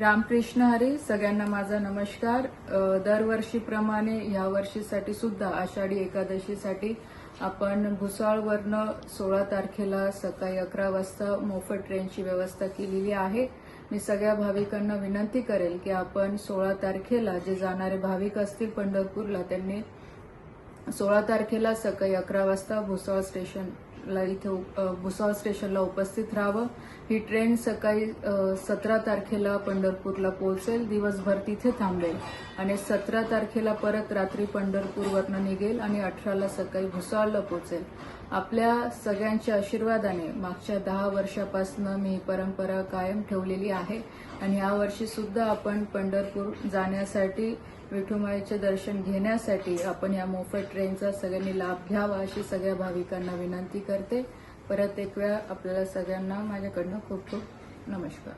रामकृष्ण हरी सगळ्यांना माझा नमस्कार. दरवर्षीप्रमाणे ह्या वर्षीसाठी सुद्धा आषाढी एकादशीसाठी आपण भुसाळवरनं सोळा तारखेला सकाळी अकरा वाजता मोफत ट्रेनची व्यवस्था केलेली आहे. मी सगळ्या भाविकांना विनंती करेल की आपण सोळा तारखेला जे जाणारे भाविक असतील पंढरपूरला त्यांनी सोळा तारखेला सकाळी अकरा वाजता भुसाळ स्टेशन ला इथे भुसावळ स्टेशनला उपस्थित राहावं. ही ट्रेन सकाळी सतरा तारखेला पंढरपूरला पोहोचेल. दिवसभर तिथे थांबेल. आणि सतरा तारखेला परत रात्री पंढरपूरवरनं निघेल आणि अठराला सकाळी भुसावळला पोहोचेल. आपल्या सगळ्यांच्या आशीर्वादाने मागच्या दहा वर्षापासून मी परंपरा कायम ठेवलेली आहे. आणि यावर्षी सुद्धा आपण पंढरपूर जाण्यासाठी विठुमाईचे दर्शन घेण्यासाठी आपण या मोफत ट्रेनचा सगळ्यांनी लाभ घ्यावा अशी सगळ्या भाविकांना विनंती करते. परत एक वेळा आपल्याला सगळ्यांना माझ्याकडनं खूप खूप नमस्कार.